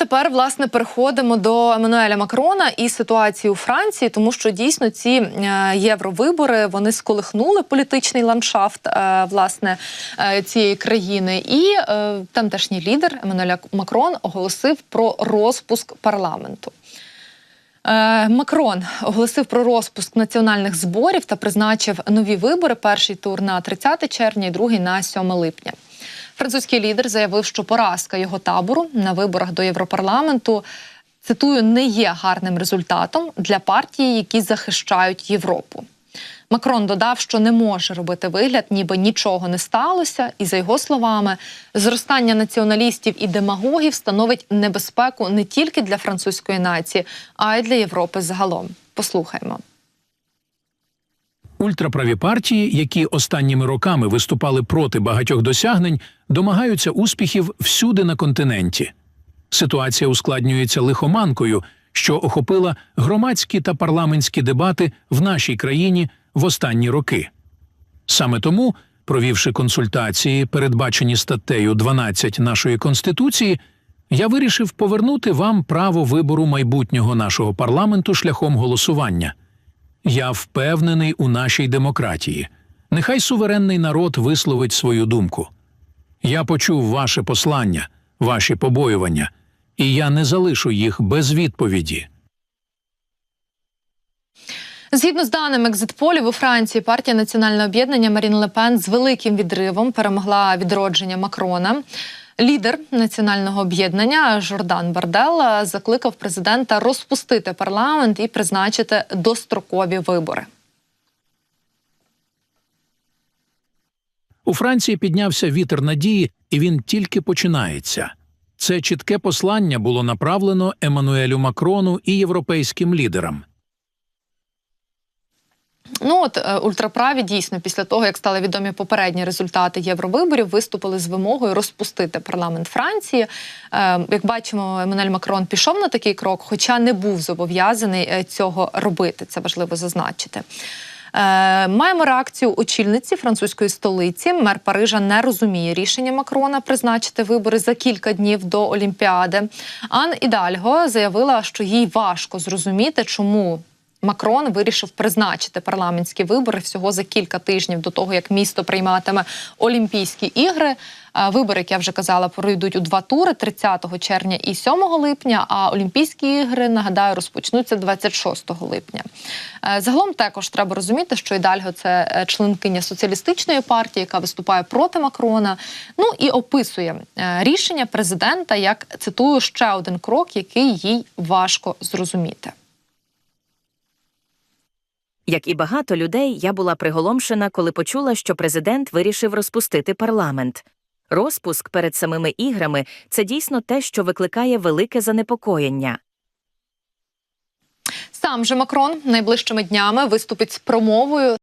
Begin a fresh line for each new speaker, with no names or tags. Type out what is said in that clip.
тепер власне переходимо до Еммануеля Макрона і ситуації у Франції, тому що дійсно ці е, євровибори вони сколихнули політичний ландшафт е, власне е, цієї країни. І тамтешній лідер Еммануель Макрон оголосив про розпуск парламенту. Макрон оголосив про розпуск національних зборів та призначив нові вибори. Перший тур на 30 червня, і другий на 7 липня. Французький лідер заявив, що поразка його табору на виборах до Європарламенту цитую не є гарним результатом для партії, які захищають Європу. Макрон додав, що не може робити вигляд, ніби нічого не сталося, і за його словами, зростання націоналістів і демагогів становить небезпеку не тільки для французької нації, а й для Європи загалом. Послухаймо.
Ультраправі партії, які останніми роками виступали проти багатьох досягнень, домагаються успіхів всюди на континенті. Ситуація ускладнюється лихоманкою, що охопила громадські та парламентські дебати в нашій країні в останні роки. Саме тому, провівши консультації, передбачені статтею 12 нашої конституції, я вирішив повернути вам право вибору майбутнього нашого парламенту шляхом голосування. Я впевнений у нашій демократії. Нехай суверенний народ висловить свою думку. Я почув ваше послання, ваші побоювання, і я не залишу їх без відповіді.
Згідно з даними екзитполів у Франції, партія національного об'єднання Марін Лепен з великим відривом перемогла відродження Макрона. Лідер національного об'єднання Жордан Бардел е, закликав президента розпустити парламент і призначити дострокові вибори.
У Франції піднявся вітер надії, і він тільки починається. Це чітке послання було направлено Еммануелю Макрону і європейським лідерам.
Ну от е, ультраправі дійсно після того, як стали відомі попередні результати євровиборів, виступили з вимогою розпустити парламент Франції. Е, як бачимо, Еммануель Макрон пішов на такий крок, хоча не був зобов'язаний е, цього робити. Це важливо зазначити. Маємо реакцію очільниці французької столиці. Мер Парижа не розуміє рішення Макрона призначити вибори за кілька днів до Олімпіади. Ан Ідальго заявила, що їй важко зрозуміти, чому. Макрон вирішив призначити парламентські вибори всього за кілька тижнів до того, як місто прийматиме Олімпійські ігри. Е, Вибори, як я вже казала, пройдуть у два тури 30 червня і 7 липня. А Олімпійські ігри нагадаю розпочнуться 26 липня. Е, Загалом також треба розуміти, що Ідальго це е, членкиня соціалістичної партії, яка виступає проти Макрона. Ну і описує рішення президента як цитую ще один крок, який їй важко зрозуміти.
Як і багато людей, я була приголомшена, коли почула, що президент вирішив розпустити парламент. Розпуск перед самими іграми це дійсно те, що викликає велике занепокоєння.
Сам же Макрон найближчими днями виступить з промовою